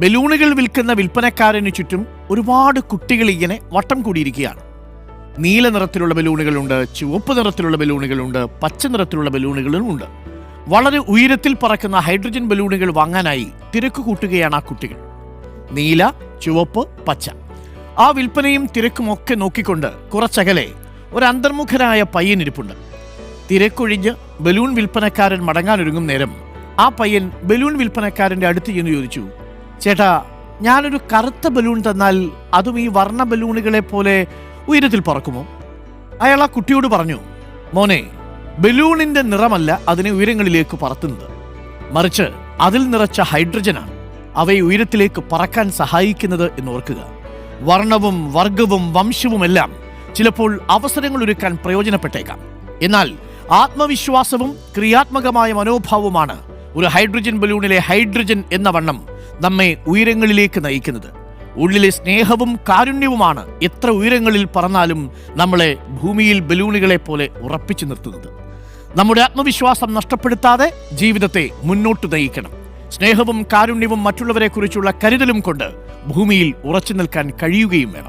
ബലൂണുകൾ വിൽക്കുന്ന വിൽപ്പനക്കാരന് ചുറ്റും ഒരുപാട് കുട്ടികൾ ഇങ്ങനെ വട്ടം കൂടിയിരിക്കുകയാണ്. നീല നിറത്തിലുള്ള ബലൂണുകളുണ്ട് ചുവപ്പ് നിറത്തിലുള്ള ബലൂണുകളുണ്ട് പച്ച നിറത്തിലുള്ള ബലൂണുകളും ഉണ്ട് വളരെ ഉയരത്തിൽ പറക്കുന്ന ഹൈഡ്രജൻ ബലൂണുകൾ വാങ്ങാനായി തിരക്ക് കൂട്ടുകയാണ് ആ കുട്ടികൾ. നീല ചുവപ്പ് പച്ച. ആ വിൽപ്പനയും തിരക്കും ഒക്കെ നോക്കിക്കൊണ്ട് കുറച്ചകലെ ഒരു അന്തർമുഖനായ പയ്യനിരിപ്പുണ്ട് തിരക്കൊഴിഞ്ഞ് ബലൂൺ വിൽപ്പനക്കാരൻ മടങ്ങാനൊരുങ്ങും നേരം ആ പയ്യൻ ബലൂൺ വിൽപ്പനക്കാരന്റെ അടുത്ത് ചെന്ന് ചോദിച്ചു ചേട്ടാ ഞാനൊരു കറുത്ത ബലൂൺ തന്നാൽ അതും ഈ വർണ ബലൂണുകളെ പോലെ ഉയരത്തിൽ പറക്കുമോ? അയാൾ ആ കുട്ടിയോട് പറഞ്ഞു മോനെ ബലൂണിന്റെ നിറമല്ല അതിനെ ഉയരങ്ങളിലേക്ക് പറത്തുന്നത്. മറിച്ച് അതിൽ നിറച്ച ഹൈഡ്രജനാണ് അവയെ ഉയരത്തിലേക്ക് പറക്കാൻ സഹായിക്കുന്നത് എന്ന് ഓർക്കുക വർണവും വർഗവും വംശവുമെല്ലാം ചിലപ്പോൾ അവസരങ്ങൾ ഒരുക്കാൻ പ്രയോജനപ്പെട്ടേക്കാം. എന്നാൽ ആത്മവിശ്വാസവും ക്രിയാത്മകമായ മനോഭാവവുമാണ് ഒരു ഹൈഡ്രജൻ ബലൂണിലെ ഹൈഡ്രജൻ എന്ന വണ്ണം നമ്മെ ഉയരങ്ങളിലേക്ക് നയിക്കുന്നത്. ഉള്ളിലെ സ്നേഹവും കാരുണ്യവുമാണ് എത്ര ഉയരങ്ങളിൽ പറന്നാലും നമ്മളെ ഭൂമിയിൽ ബലൂണുകളെ പോലെ ഉറപ്പിച്ചു നിർത്തുന്നത്. നമ്മുടെ ആത്മവിശ്വാസം നഷ്ടപ്പെടുത്താതെ ജീവിതത്തെ മുന്നോട്ട് നയിക്കണം. സ്നേഹവും കാരുണ്യവും മറ്റുള്ളവരെക്കുറിച്ചുള്ള കരുതലും കൊണ്ട് ഭൂമിയിൽ ഉറച്ചു നിൽക്കാൻ കഴിയുകയും വേണം.